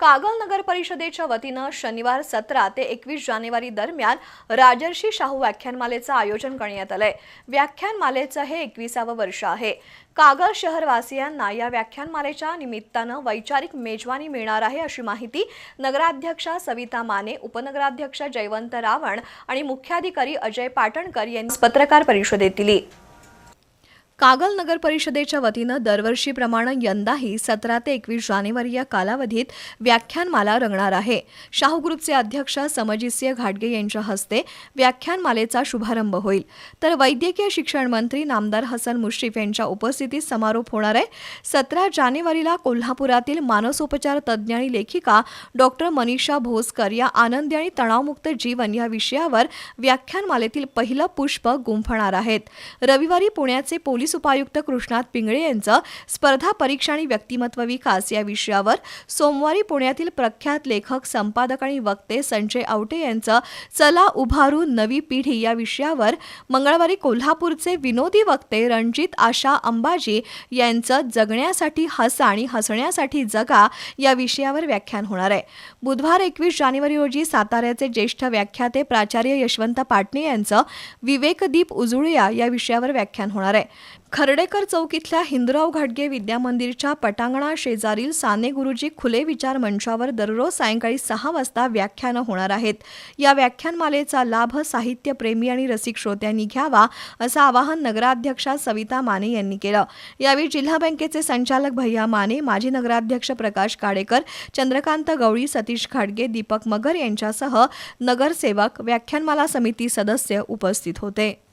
कागल नगर परिषदेच्या वतीनं शनिवार सतरा ते एकवीस जानेवारी दरम्यान राजर्षी शाहू व्याख्यानमालेचं आयोजन करण्यात आलंय. व्याख्यानमालेचं हे एकविसावं वर्ष आहे. कागल शहरवासियांना या व्याख्यानमालेच्या निमित्तानं वैचारिक मेजवानी मिळणार आहे अशी माहिती नगराध्यक्षा सविता माने उपनगराध्यक्ष जयवंत रावण आणि मुख्याधिकारी अजय पाटणकर यांनी पत्रकार परिषदेत दिली. कागल नगर परिषदेच्या वतीनं दरवर्षीप्रमाणे यंदाही सतरा ते एकवीस जानेवारी या कालावधीत व्याख्यानमाला रंगणार आहे. शाहू ग्रुपचे अध्यक्ष समजितसिंह घाटगे यांच्या हस्ते व्याख्यानमालेचा शुभारंभ होईल. तर वैद्यकीय शिक्षण मंत्री नामदार हसन मुश्रीफ यांच्या उपस्थितीत समारोप होणार आहे. सतरा जानेवारीला कोल्हापुरातील मानसोपचार तज्ज्ञ आणि लेखिका डॉक्टर मनीषा भोसकर या आनंदी आणि तणावमुक्त जीवन या विषयावर व्याख्यानमालेतील पहिलं पुष्प गुंफणार आहेत. रविवारी पुण्याचे पोलीस उपायुक्त कृष्णात पिंगळे यांचं स्पर्धा परीक्षा आणि व्यक्तिमत्व विकास या विषयावर सोमवारी पुण्यातील प्रख्यात लेखक संपादक आणि वक्ते संजय आवटे यांचं चला उभारू नवी पिढी या विषयावर मंगळवारी कोल्हापूरचे विनोदी वक्ते रणजित आशा अंबाजी यांचं जगण्यासाठी हसा आणि हसण्यासाठी जगा या विषयावर व्याख्यान होणार आहे. बुधवार एकवीस जानेवारी रोजी साताऱ्याचे ज्येष्ठ व्याख्याते प्राचार्य यशवंत पाटणे यांचं विवेकदीप उजुळया या विषयावर व्याख्यान होणार आहे. खर्डेकर चौक इथल्या हिंदराव घाटगे विद्यामंदिरच्या पटांगणा शेजारील साने गुरुजी खुले विचार मंचावर दररोज सायंकाळी सहा वाजता व्याख्यानं होणार आहेत. या व्याख्यानमालेचा लाभ साहित्यप्रेमी आणि रसिक श्रोत्यांनी घ्यावा असं आवाहन नगराध्यक्षा सविता माने यांनी केलं. यावेळी जिल्हा बँकेचे संचालक भैया माने माजी नगराध्यक्ष प्रकाश काडेकर चंद्रकांत गवळी सतीश घाटगे दीपक मगर यांच्यासह नगरसेवक व्याख्यानमाला समिती सदस्य उपस्थित होते.